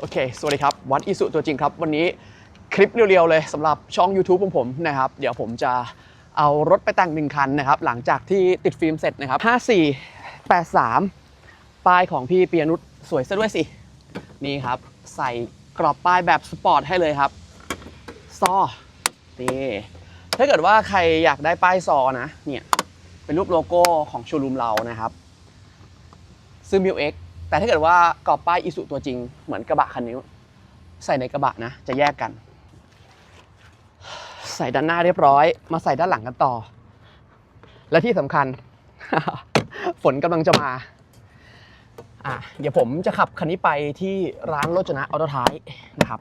โอเค สวัสดีครับ วัดอิสุตัวจริงครับ วันนี้คลิปเรียวๆเลยสำหรับช่อง YouTube ของผมนะครับ เดี๋ยวผมจะเอารถไปแต่งหนึ่งคันนะครับ หลังจากที่ติดฟิล์มเสร็จนะครับ 54 83 ป้ายของพี่เปียนุชสวยซะด้วยสิ นี่ครับ ใส่กรอบป้ายแบบสปอร์ตให้เลยครับซอนี่ ถ้าเกิดว่าใครอยากได้ป้ายซอนะ เนี่ย เป็นรูปโลโก้ของโชว์รูมเรานะครับ ซื้อมิวเอ็ก แต่ถ้าเกิดว่ากรอบป้ายอิสุตัวจริงเหมือนกระบะคันนี้ ใส่ในกระบะนะจะแยกกัน ใส่ด้านหน้าเรียบร้อย มาใส่ด้านหลังกันต่อ และที่สำคัญ ฝนกำลังจะมาอะเดี๋ยวผมจะขับคันนี้ไปที่ร้านโรจนะออโตไทยนะครับ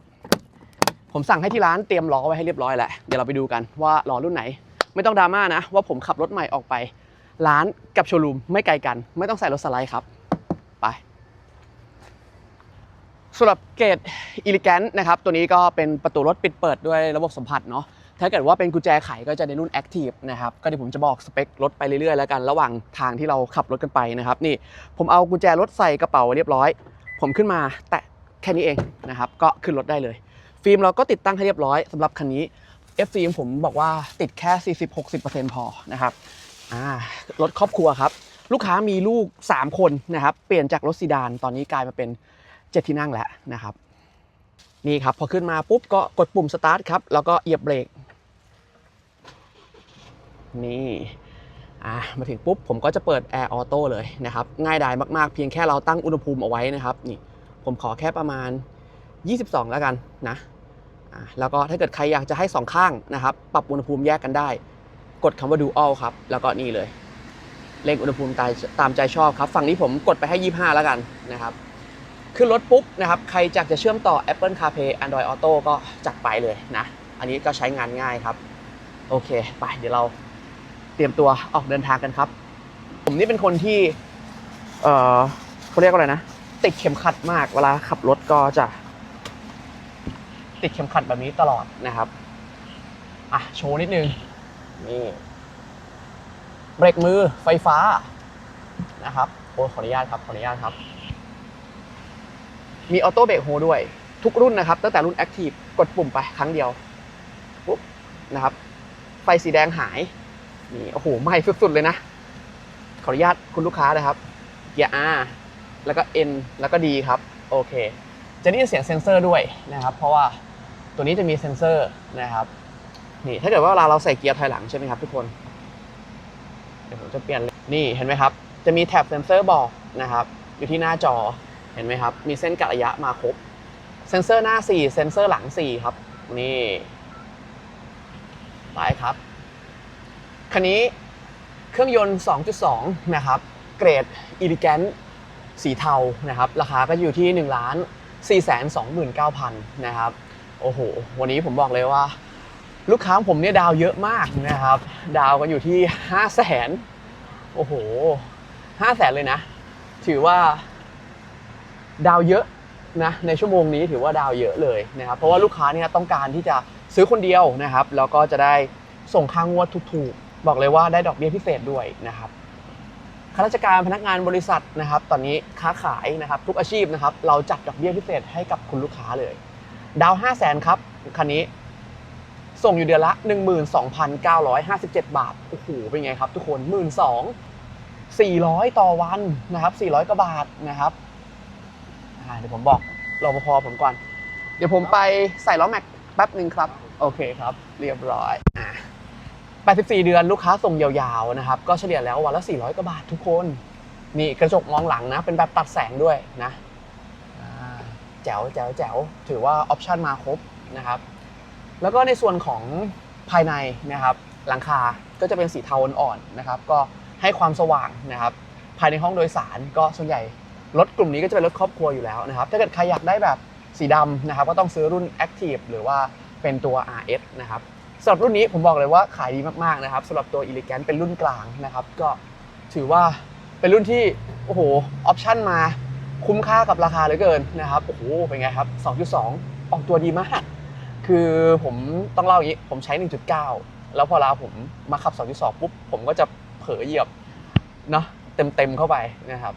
ผมสั่งให้ที่ร้านเตรียมล้อไว้ให้เรียบร้อยแหล้วเดี๋ยวเราไปดูกันว่าล้อรุ่นไหน ไม่ต้องดราม่านะ ว่าผมขับรถใหม่ออกไป ร้านกับโชว์รูมไม่ไกลกัน ไม่ต้องใส่รถสไลด์ครับ ไป สำหรับเกรดอิลิแกนนะครับตัวนี้ก็เป็นประตูรถปิดเปิดด้วยระบบสัมผัสเนาะถ้าเกิดว่าเป็นกุญแจไขก็จะในรุ่น Active นะครับ ก็เดี๋ยวผมจะบอกสเปครถไปเรื่อยๆ แล้วกัน ระหว่างทางที่เราขับรถกันไปนะครับ นี่ผมเอากุญแจรถใส่กระเป๋าเรียบร้อย ผมขึ้นมาแตะแค่นี้เองนะครับ ก็ขึ้นรถได้เลย ฟิล์มเราก็ติดตั้งให้เรียบร้อยสำหรับคันนี้ F ฟิล์มผมบอกว่าติดแค่ 40-60%พอนะครับอ่ารถครอบครัวครับ ลูกค้ามีลูก 3 คนนะครับ เปลี่ยนจากรถซีดาน ตอนนี้กลายมาเป็น 7 ที่นั่งแล้วนะครับ นี่ครับพอขึ้นมาปุ๊บก็กดปุ่มสตาร์ทครับ แล้วก็เหยียบเบรก นี่อ่ามาถึงปุ๊บผมก็จะเปิดแอร์ออโต้เลยนะครับ ง่ายดายมากๆ เพียงแค่เราตั้งอุณหภูมิเอาไว้นะครับ นี่ผมขอแค่ประมาณ 22 แล้วกันนะอ่าแล้วก็ถ้าเกิดใครอยากจะให้สองข้างนะครับ ปรับอุณหภูมิแยกกันได้ กดคำว่า dual ครับ แล้วก็นี่เลย เร่งอุณหภูมิตามตามใจชอบครับ ฝั่งนี้ผมกดไปให้ 25 แล้วกันนะครับ ขึ้นรถปุ๊บนะครับ ใครอยากจะเชื่อมต่อ Apple CarPlay Android Auto ก็จัดไปเลยนะ อันนี้ก็ใช้งานง่ายครับ โอเค ไปเดี๋ยวเราเตรียมตัวออกเดินทางกันครับ ผมนี่เป็นคนที่ เออเขาเรียกว่าอะไรนะ ติดเข็มขัดมาก เวลาขับรถก็จะ ติดเข็มขัดแบบนี้ตลอดนะครับอะโชว์นิดนึง นี่เบรกมือไฟฟ้านะครับโอ้ขออนุญาตครับ ขออนุญาตครับ มีออโต้เบรกโฮด้วย ทุกรุ่นนะครับ ตั้งแต่รุ่น Active กดปุ่มไปครั้งเดียวปุ๊บนะครับ ไฟสีแดงหายนี่โอ้โหใหม่สุดๆเลยนะ ขออนุญาตคุณลูกค้านะครับ เกียร์ R แล้วก็ N แล้วก็ D ครับ โอเค จะได้ยินเสียงเซ็นเซอร์ด้วยนะครับ เพราะว่าตัวนี้จะมีเซ็นเซอร์นะครับนี่ถ้าเกิดว่าเวลาเราใส่เกียร์ถอยหลังใช่ไหมครับทุกคนเดี๋ยวผมจะเปลี่ยนนี่เห็นไหมครับ จะมีแท็บเซ็นเซอร์บอกนะครับ อยู่ที่หน้าจอ เห็นไหมครับ มีเส้นกะระยะมาครบ เซนเซอร์หน้า 4 เซนเซอร์หลัง 4 ครับ นี่ไปครับ คันนี้เครื่องยนต์ 2.2 นะครับ เกรด e l e g a n t สีเทานะครับ ราคาก็อยู่ที่1ล้าน429,000 นะครับ โอ้โห วันนี้ผมบอกเลยว่า ลูกค้าของผมเนี่ยดาวเยอะมากนะครับ ดาวกันอยู่ที่ 5 0 0แสนโอ้โห 5 0 0แสนเลยนะ ถือว่า ดาวเยอะนะในชั่วโมงนี้ถือว่าดาวเยอะเลยนะครับเพราะว่าลูกค้าเนี่ยต้องการที่จะซื้อคนเดียวนะครับแล้วก็จะได้ส่งค่างวดถูกๆ บอกเลยว่าได้ดอกเบี้ยพิเศษด้วยนะครับข้าราชการพนักงานบริษัทนะครับ ตอนนี้ค้าขายนะครับทุกอาชีพนะครับ เราจัดดอกเบี้ยพิเศษให้กับคุณลูกค้าเลย ดาว 5 0 0แสนครับคันนี้ส่งอยู่เดือนละ 12,957 บาทโอ้โหเป็นไงครับทุกคน 1 2 400 ต่อวันนะครับ400กว่าบาทนะครับ เดี๋ยวผมบอกรปภผมก่อน เดี๋ยวผมไปใส่ล้อแม็กแป๊บหนึ่งครับ โอเคครับ เรียบร้อยอ่า84 เดือนลูกค้าส่งยาวๆนะครับ ก็เฉลี่ยแล้ววันละ 400กว่าบาททุกคน นี่กระจกมองหลังนะ เป็นแบบตัดแสงด้วยนะอ่าแจ๋วแจ๋วแจ๋วถือว่าออปชันมาครบนะครับ แล้วก็ในส่วนของภายในนะครับ หลังคาก็จะเป็นสีเทาอ่อนๆนะครับ ก็ให้ความสว่างนะครับ ภายในห้องโดยสารก็ส่วนใหญ่ รถกลุ่มนี้ก็จะเป็นรถครอบครัวอยู่แล้วนะครับ ถ้าเกิดใครอยากได้แบบสีดำนะครับ ก็ต้องซื้อรุ่น Active หรือว่าเป็นตัว RS นะครับสำหรับรุ่นนี้ผมบอกเลยว่าขายดีมากๆนะครับสำหรับตัว Elegant เป็นรุ่นกลางนะครับ ก็ถือว่าเป็นรุ่นที่โอ้โหออปชั่นมาคุ้มค่ากับราคาเหลือเกินนะครับโอ้โหเป็นไงครับ 2.2 ออกตัวดีมาก คือผมต้องเล่าอย่างนี้ผมใช้ 1.9 แล้วพอลาผมมาขับ 2.2 ปุ๊บผมก็จะเผลอเหยียบเนาะเต็มๆเข้าไปนะครับ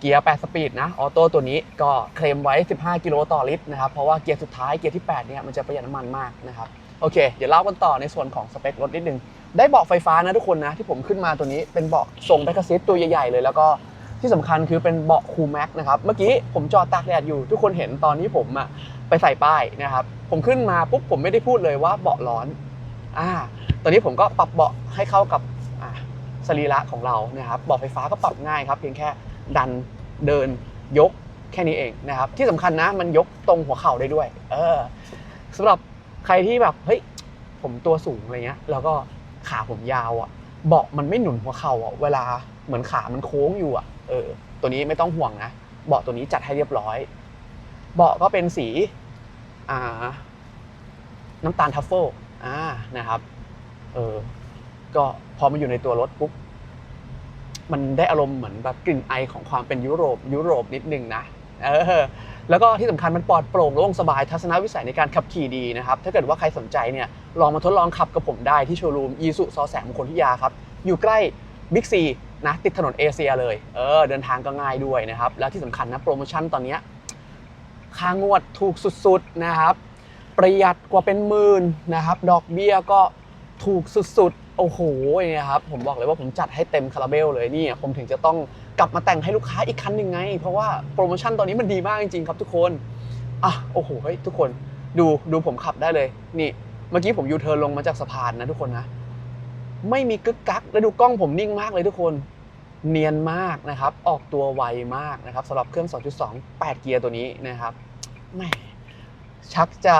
เกียร์ 8 สปีดนะ ออโต้ตัวนี้ก็เคลมไว้ 15 กิโลต่อลิตรนะครับ เพราะว่าเกียร์สุดท้ายเกียร์ที่ 8 เนี่ยมันจะประหยัดน้ำมันมากนะครับ โอเค เดี๋ยวเล่ากันต่อในส่วนของสเปครถนิดนึง ได้เบาะไฟฟ้านะทุกคนนะ ที่ผมขึ้นมาตัวนี้เป็นเบาะทรงแบ็กซิสตัวใหญ่ๆ เลยแล้วก็ที่สำคัญคือเป็นเบาะคูลแม็กนะครับ เมื่อกี้ผมจอดตากแดดอยู่ ทุกคนเห็นตอนที่ผมอะไปใส่ป้ายนะครับ ผมขึ้นมาปุ๊บผมไม่ได้พูดเลยว่าเบาะร้อน อ่า ตอนนี้ผมก็ปรับเบาะให้เข้ากับสรีระของเรานะครับ เบาะไฟฟ้าก็ปรับง่ายครับเพียงแค่ ดันเดินยกแค่นี้เองนะครับ ที่สำคัญนะมันยกตรงหัวเข่าได้ด้วย เออสำหรับใครที่แบบเฮ้ยผมตัวสูงอะไรเงี้ย แล้วก็ขาผมยาวอะ่ะเบาะมันไม่หนุนหัวเข่าอะเวลาเหมือนขามันโค้งอยู่อะเออตัวนี้ไม่ต้องห่วงนะเบาะตัวนี้จัดให้เรียบร้อย เบาะก็เป็นสีอ่าน้ำตาลทัฟเฟิลอ่านะครับเออก็พอมาอยู่ในตัวรถปุ๊บ มันได้อารมณ์เหมือนแบบกลิ่นไอของความเป็นยุโรปยุโรปนิดนึงนะเออแล้วก็ที่สำคัญมันปลอดโปร่งโล่งสบายทัศนวิสัยในการขับขี่ดีนะครับ ถ้าเกิดว่าใครสนใจเนี่ยลองมาทดลองขับกับผมได้ที่โชว์รูมอีสุซอแสงมงคลทิยาครับ อยู่ใกล้บิ๊กซีนะติดถนนเอเชียเลยเออเดินทางก็ง่ายด้วยนะครับ แล้วที่สำคัญนะโปรโมชั่นตอนนี้ค่างวดถูกสุดๆนะครับ ประหยัดกว่าเป็นหมื่นนะครับ ดอกเบี้ยก็ถูกสุดๆ โอ้โหเนี่ยครับผมบอกเลยว่าผมจัดให้เต็มคาราเบลเลยนี่ผมถึงจะต้องกลับมาแต่งให้ลูกค้าอีกคันหนึ่งไง เพราะว่าโปรโมชั่นตอนนี้มันดีมากจริงๆ ครับทุกคนอะโอ้โหเฮ้ยทุกคนดูดูผมขับได้เลย นี่เมื่อกี้ผมยูเทิร์นลงมาจากสะพานนะทุกคนนะไม่มีกึกกักแล้วดูกล้องผมนิ่งมากเลยทุกคนเนียนมากนะครับ ออกตัวไวมากนะครับสำหรับเครื่อง 2.2 8 เกียร์ตัวนี้นะครับแหมชักจะ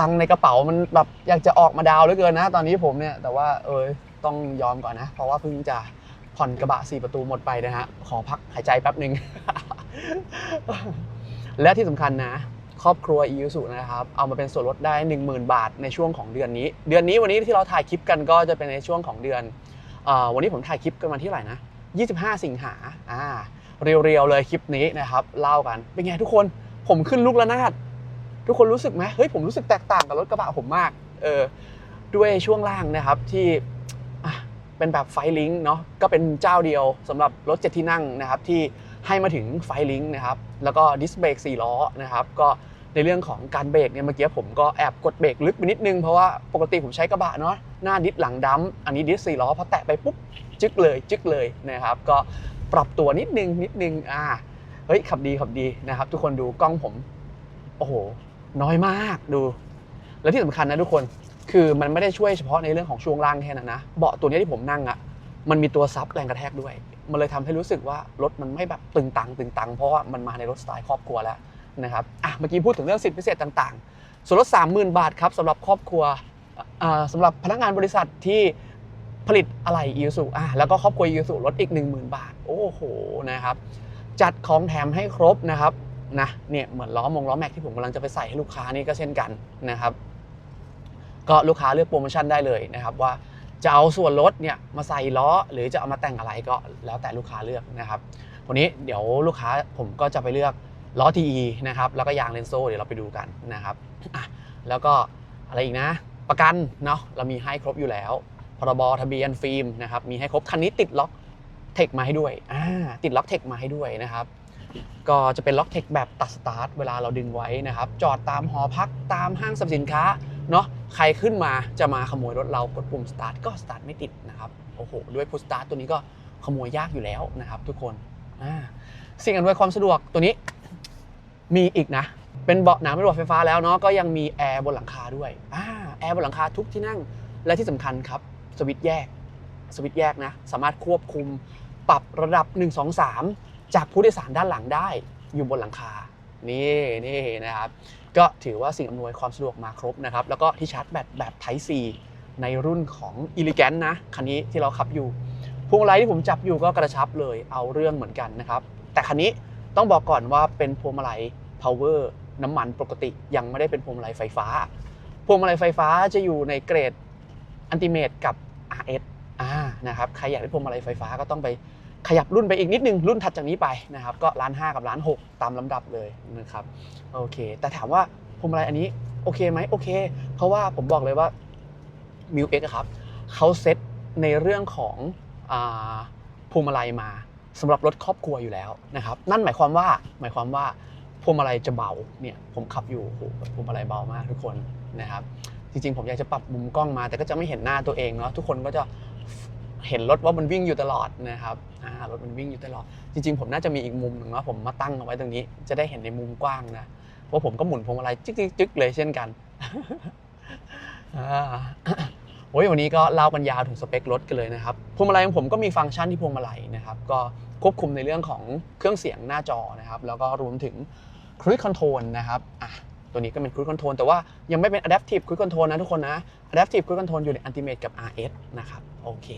ตังในกระเป๋ามันแบบอยากจะออกมาดาวเหลือเกินนะ ตอนนี้ผมเนี่ยแต่ว่าเออต้องยอมก่อนนะ เพราะว่าเพิ่งจะผ่อนกระบะ4ประตูหมดไปนะฮะขอพักหายใจแป๊บหนึ่งและที่สำคัญนะ ครอบครัวอี u สุนะครับ เอามาเป็นส่วนลดได้ 10,000 บาทในช่วงของเดือนนี้ เดือนนี้วันนี้ที่เราถ่ายคลิปกันก็จะเป็นในช่วงของเดือนอวันนี้ผมถ่ายคลิปกันวันที่ไหร่นะ 25 สิงหาอ่าเรียวๆเลยคลิปนี้นะครับเล่ากันเป็นไงทุกคนผมขึ้นลูกระนาด ทุกคนรู้สึกไหมเฮ้ยผมรู้สึกแตกต่างกับรถกระบะผมมากเออด้วยช่วงล่างนะครับที่เป็นแบบไฟลิงเนาะก็เป็นเจ้าเดียวสำหรับรถเจ็ดที่นั่งนะครับที่ให้มาถึงไฟลิงนะครับแล้วก็ดิสเบรก4ล้อนะครับก็ในเรื่องของการเบรกเนี่ยเมื่อกี้ผมก็แอบกดเบรกลึกไปนิดนึงเพราะว่าปกติผมใช้กระบะเนาะหน้าดิสหลังดัมอันนี้ดิส4ล้อพอแตะไปปุ๊บจึ๊กเลยจึ๊กเลยนะครับก็ปรับตัวนิดนึงนิดนึงอ่าเฮ้ยขับดีขับดีนะครับ ทุกคนดูกล้องผม โอ้โห น้อยมากดู แล้วที่สำคัญนะทุกคนคือมันไม่ได้ช่วยเฉพาะในเรื่องของช่วงล่างแค่นั้นนะเบาะตัวนี้ที่ผมนั่งอะ่ะมันมีตัวซับแรงกระแทกด้วย มันเลยทำให้รู้สึกว่ารถมันไม่แบบตึงตังตึงตังเพราะว่ามันมาในรถสไตล์ครอบครัวแล้วนะครับอะเมื่อกี้พูดถึงเรื่องสิทธิพิเศษต่างๆ ส่วนลด 30,000 บาทครับสำหรับครอบครัวอ่าสำหรับพนักงานบริษัทที่ผลิตอะไหล่อีซูอะแล้วก็ครอบครัวอีซูลดอีก 10,000 บาท โอ้โหนะครับจัดของแถมให้ครบนะครับ นะเนี่ยเหมือนล้อมงล้อแม็กที่ผมกำลังจะไปใส่ให้ลูกค้านี่ก็เช่นกันนะครับ ก็ลูกค้าเลือกโปรโมชั่นได้เลยนะครับ ว่าจะเอาส่วนลดเนี่ยมาใส่ล้อ หรือจะเอามาแต่งอะไรก็แล้วแต่ลูกค้าเลือกนะครับวันนี้เดี๋ยวลูกค้าผมก็จะไปเลือกล้อ TE นะครับแล้วก็ยางเลนโซ่เดี๋ยวเราไปดูกันนะครับอะแล้วก็อะไรอีกนะ ประกันเนาะเรามีให้ครบอยู่แล้วพรบทะเบียนฟิล์มนะครับมีให้ครบคันนี้ติดล็อกเทคมาให้ด้วยอ่าติดล็อกเทคมาให้ด้วยนะครับ ก็จะเป็นล็อกเทคแบบตัดสตาร์ทเวลาเราดึงไว้นะครับ จอดตามหอพักตามห้างสรรพสินค้าเนาะใครขึ้นมาจะมาขโมยรถเรากดปุ่มสตาร์ทก็สตาร์ทไม่ติดนะครับโอ้โหด้วยพุชสตาร์ทตัวนี้ก็ขโมยยากอยู่แล้วนะครับ ทุกคนอ่าสิ่งอำนวยความสะดวกตัวนี้มีอีกนะ เป็นเบาะหนังเป็นเบาะไฟฟ้าแล้วเนาะก็ยังมีแอร์บนหลังคาด้วยอ่าแอร์บนหลังคาทุกที่นั่งและที่สำคัญครับสวิตช์แยกสวิตช์แยกนะ สามารถควบคุมปรับระดับ 1 2 3 จากผู้โดยสารด้านหลังได้อยู่บนหลังคา นี่นี่นะครับ ก็ถือว่าสิ่งอำนวยความสะดวกมาครบนะครับ แล้วก็ที่ชาร์จแบตแบบ Type C ในรุ่นของ e l e g a n t นะ คันนี้ที่เราขับอยู่พวงมาลัยที่ผมจับอยู่ก็กระชับเลยเอาเรื่องเหมือนกันนะครับ แต่คันนี้ต้องบอกก่อนว่าเป็นพวงมาลัย power น้ำมันปกติยังไม่ได้เป็นพวงมาลัยไฟฟ้า พวงมาลัยไฟฟ้าจะอยู่ในเกรดอันติเมตกับ RS อ่านะครับใครอยากได้พวงมาลัยไฟฟ้าก็ต้องไป ขยับรุ่นไปอีกนิดนึง รุ่นถัดจากนี้ไปนะครับ ก็ล้านห้ากับล้านหกตามลำดับเลยนะครับโอเค แต่ถามว่าพวงมาลัยอันนี้โอเคไหมโอเค เพราะว่าผมบอกเลยว่ามิวเอ็กครับเขาเซตในเรื่องของพวงมาลัยมาสำหรับรถครอบครัวอยู่แล้วนะครับนั่นหมายความว่าหมายความว่าพวงมาลัยจะเบาเนี่ยผมขับอยู่โอ้พวงมาลัยเบามากทุกคนนะครับจริงๆ ผมอยากจะปรับมุมกล้องมาแต่ก็จะไม่เห็นหน้าตัวเองเนาะทุกคนก็จะ เห็นรถว่ามันวิ่งอยู่ตลอดนะครับรถมันวิ่งอยู่ตลอด จริง ๆ ผมน่าจะมีอีกมุมหนึ่งเนาผมมาตั้งเอาไว้ตรงนี้ จะได้เห็นในมุมกว้างนะเพราะผมก็หมุนพวงมาลัยจึ๊กๆเลยเช่นกันโอ้ยวันนี้ก็เล่ากันยาวถึงสเปครถกันเลยนะครับพวงมาลัยของผมก็มีฟังก์ชันที่พวงมาลัยนะครับก็ควบคุมในเรื่องของเครื่องเสียงหน้าจอนะครับแล้วก็รวมถึง Cruise Control นะครับอะ ตัวนี้ก็เป็น Cruise Control แต่ว่ายังไม่เป็น Adaptive Cruise Control นะทุกคนนะ Adaptive Cruise Control อยู่ใน Ultimate กับ RS นะครับ โอเค